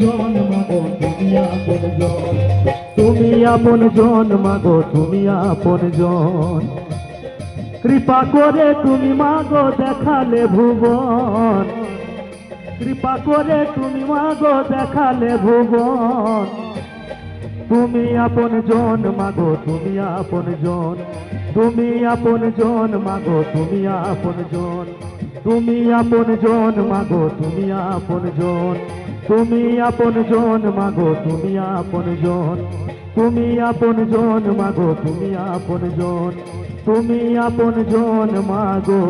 তুমি আপন জন। তুমি আপন জন মাগো তুমি আপন জন। কৃপা করে তুমি মাগো দেখালে ভুবন। কৃপা করে তুমি মাগো দেখালে ভুবন। তুমি আপন জন মাগো তুমি আপন জন। তুমি আপন জন মাগো তুমি আপন জন। তুমি আপন জন মাগো তুমি আপন জন। তুমি আপন জন মাগো তুমি আপন জন। তুমি আপন জন মাগো তুমি আপন জন। তুমি আপন জন মাগো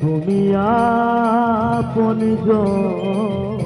তুমি আপন জন।